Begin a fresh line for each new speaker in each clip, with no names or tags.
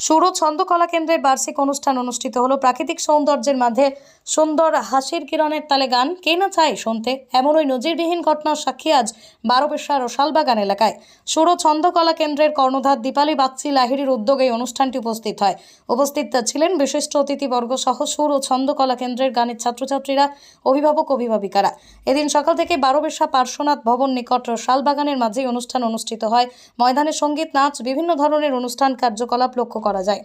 সুর ছন্দকলা কেন্দ্রের বার্ষিক অনুষ্ঠান অনুষ্ঠিত হলো। প্রাকৃতিক সৌন্দর্যের মাঝে সুন্দর হাসির কিরণের তালে গান। কে না চায় শুনতে? এমন ওই নজিরবিহীন ঘটনার সাক্ষী আজ বারোবেশার ও শালবাগান এলাকায়। সুর ছন্দকলা কেন্দ্রের কর্ণধার দীপালি বাগচি লাহিড়ির উদ্যোগে এই অনুষ্ঠানটি উপস্থিত হয়। উপস্থিত ছিলেন বিশিষ্ট অতিথিবর্গ সহ সুর ও ছন্দকলা কেন্দ্রের গানের ছাত্রছাত্রীরা, অভিভাবক অভিভাবিকারা। এদিন সকাল থেকে বারোবেশা পার্শ্বনাথ ভবন নিকট শালবাগানের মাঝে অনুষ্ঠান অনুষ্ঠিত হয়। ময়দানে সংগীত, নাচ, বিভিন্ন ধরনের অনুষ্ঠান, কার্যকলাপ লক্ষ্য করা যায়।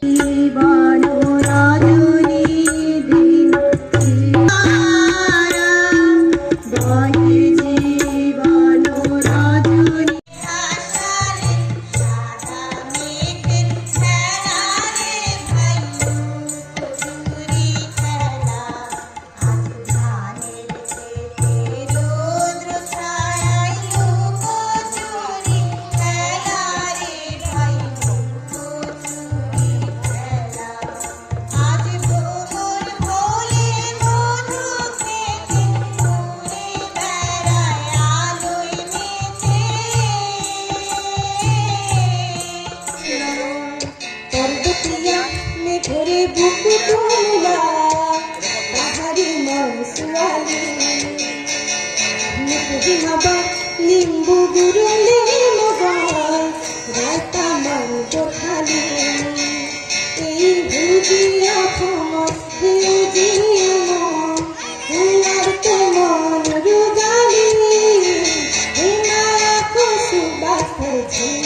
লিম্বু গুরুলে রাতা মঞ্চ খালি এই ভুজিয়া খমর ভুজিয়া মন তো মন রুগালি হিমায়া খুশু বাসর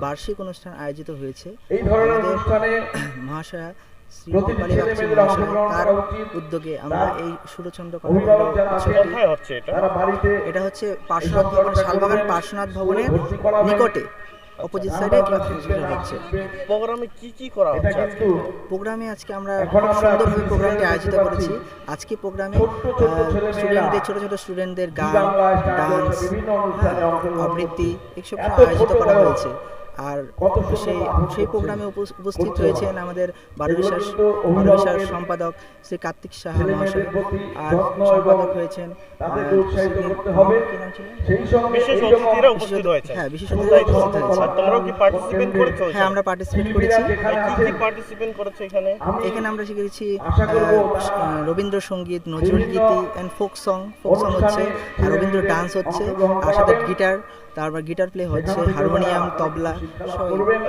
বার্ষিক অনুষ্ঠান আয়োজিত হয়েছে।
এই ধরনের
আমাদের
অনুষ্ঠানে
মহাশয়া তার উদ্যোগে আমরা এই সুরচন্দ্র
এটা?
হচ্ছে পার্শ্বনাথ ভবন শালবাগান পার্শ্বনাথ ভবনের নিকটে। অপোজিট সাইডে
ক্লাস বাজনা
হচ্ছে।
প্রোগ্রামে কি কি করা হচ্ছে আজকে?
কিন্তু
প্রোগ্রামে আজকে আমরা খুব
আমরা
সুন্দরভাবে প্রোগ্রামটি আয়োজিত করেছি। আজকে প্রোগ্রামে স্টুডেন্টদের ছোট ছোট স্টুডেন্টদের গান ডান্স
জলসা, বিভিন্ন অনুষ্ঠানে
হ্যাঁ, আবৃত্তি। এইসব আয়োজিত করা হয়েছে। আর সেই সেই প্রোগ্রামে উপস- উপস্থিত হয়েছেন আমাদের বারোবিশার
অভিভাবকের
সম্পাদক শ্রী কার্তিক সাহা মহাশয় আর সম্পাদক হয়েছেন হ্যাঁ বিশেষ হ্যাঁ আমরা পার্টিসিপেট করেছি।
এখানে?
আমরা শিখেছি রবীন্দ্রসঙ্গীত নজরুল
বিভিন্ন
গীতি and folk song folk song হচ্ছে আর রবীন্দ্র ডান্স হচ্ছে আর সাথে গিটার তারপর গিটার প্লে হচ্ছে হারমোনিয়াম তবলা।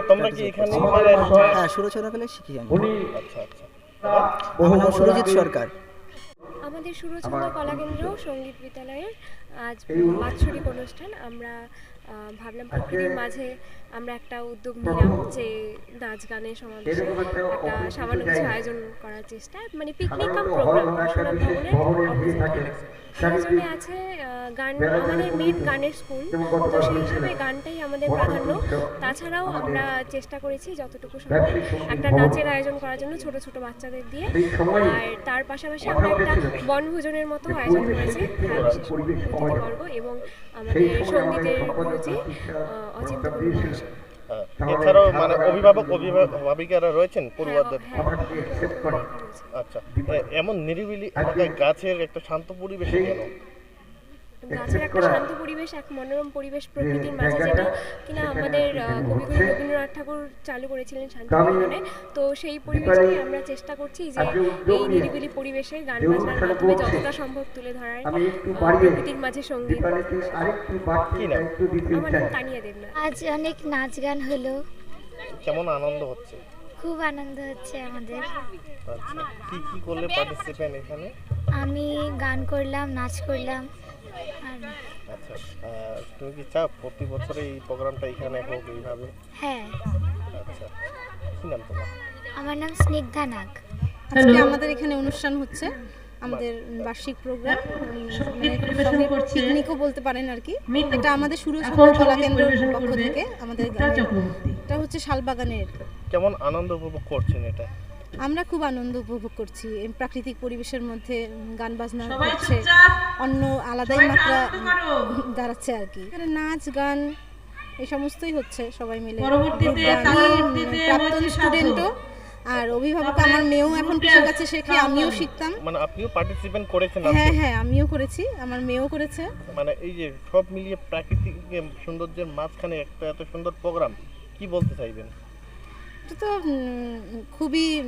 তোমরা কি এখানে
আমাদের
মানে
কলা কেন্দ্র শিখি আমি
আচ্ছা আচ্ছা।
আমার নাম সুরজিৎ সরকার।
আমাদের সুরচন্দ্র কলাকেন্দ্র সংগীত বিদ্যালয়ের আজ বাৎসরিক অনুষ্ঠান। আমরা ভাবলাম প্রকৃতির মাঝে আমরা একটা উদ্যোগ নিলাম যে নাচ গানের সমাবেশে
একটা
সামান্য কিছু আয়োজন করার চেষ্টা মানে পিকনিক কাম প্রোগ্রাম
ভবনে
আছে গান আমাদের মেন গানের স্কুল তো সেই। হিসাবে গানটাই আমাদের প্রাধান্য। তাছাড়াও আমরা চেষ্টা করেছি যতটুকু সম্ভব একটা নাচের আয়োজন করার জন্য ছোট ছোট বাচ্চাদের দিয়ে। আর তার পাশাপাশি আমরা একটা বনভোজনের মতো আয়োজন করেছি। হ্যাঁ, বিশেষ। অতিথিবর্গ এবং সঙ্গীতের অচিন্ত।
হ্যাঁ, এছাড়াও মানে অভিভাবক অভিভাবিকারা রয়েছেন পড়ুয়াদের
হ্যাঁ,
accept করে।
রয়েছে।
আচ্ছা এমন নিরিবিলি এলাকায় গাছের একটা শান্ত পরিবেশে কেন
গাছের একটা শান্ত পরিবেশ এক মনোরম পরিবেশ প্রকৃতির মাঝে যেটা কিনা আমাদের কবিগুরু রবীন্দ্রনাথ ঠাকুর চালু করেছিলেন শান্তিনিকেতনে তো সেই আমরা চেষ্টা করছি যে এই নিরিবিলি পরিবেশে গান
যে
বাজনার মাধ্যমে যতটা সম্ভব তুলে ধরার প্রকৃতির মাঝে
সংগীত
আমার নাম
আজ অনেক নাচ গান হলো।
কেমন আনন্দ হচ্ছে?
খুব আনন্দ হচ্ছে আমাদের।
আচ্ছা কি কি করলে পার্টিসিপেন্ট এখানে?
আমি গান করলাম নাচ করলাম।
আচ্ছা তুমি কি চাও প্রতি বছরে এই প্রোগ্রামটা এখানে হোক এইভাবে?
হ্যাঁ।
আচ্ছা কি নাম তোমার?
আমার নাম স্নিগ্ধা নাগ।
আজকে আমাদের এখানে অনুষ্ঠান হচ্ছে আমাদের বার্ষিক প্রোগ্রাম। মানে পিকনিকও বলতে পারেন আর কি। এটা আমাদের সুর কলা কেন্দ্রের পক্ষ থেকে আমাদের এটা হচ্ছে শালবাগানের।
কেমন আনন্দ উপভোগ করছেন এটা?
আমরা খুব আনন্দ উপভোগ করছি। প্রাকৃতিক পরিবেশের মধ্যে গান বাজনা হচ্ছে। অন্য আলাদাই মাত্রা দাঁড়াচ্ছে আর কি। নাচ গান এই সমস্তই হচ্ছে সবাই মিলে। প্রাক্তন স্টুডেন্টও। আর অভিভাবক আমার মেয়েও এখন পিসের কাছে শেখে আমিও শিখতাম।
মানে আপনিও পার্টিসিপেট করেছেন
হ্যাঁ হ্যাঁ আমিও করেছি। আমার মেয়েও করেছে।
মানে এই যে সব মিলিয়ে প্রাকৃতিক সৌন্দর্যের মাঝখানে একটা এত সুন্দর প্রোগ্রাম কি বলতে চাইবেন?
এটা তো খুবই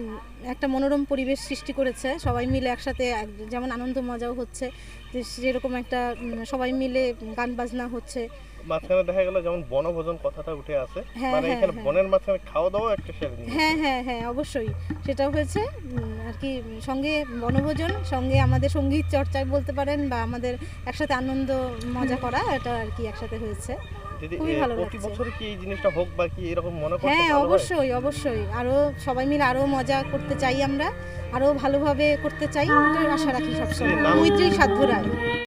একটা মনোরম পরিবেশ সৃষ্টি করেছে। সবাই মিলে একসাথে এক- যেমন আনন্দ মজাও হচ্ছে। সেরকম একটা সবাই মিলে গান বাজনা হচ্ছে।
মাঝখানে দেখা গেল যেমন বনভোজন কথাটা উঠে আসে।
হ্যাঁ,
মানে
হ্যাঁ,
এখানে
হ্যাঁ।
বনের মাঝখানে খাওয়া দাওয়া একটা সেরে
হ্যাঁ হ্যাঁ হ্যাঁ অবশ্যই। সেটাও হয়েছে। আর কি সঙ্গে বনভোজন সঙ্গে আমাদের সংগীত চর্চায় বলতে পারেন বা আমাদের একসাথে আনন্দ মজা করা এটা আর কি একসাথে হয়েছে। খুবই ভালো
প্রতি বছর কি এই জিনিসটা হোক বা কি এরকম মনে করতে
হ্যাঁ অবশ্যই অবশ্যই। আরও সবাই মিলে আরও মজা করতে চাই আমরা আরও ভালোভাবে করতে চাই আশা রাখি সবসময়। মৈত্রী সাধ্য রায়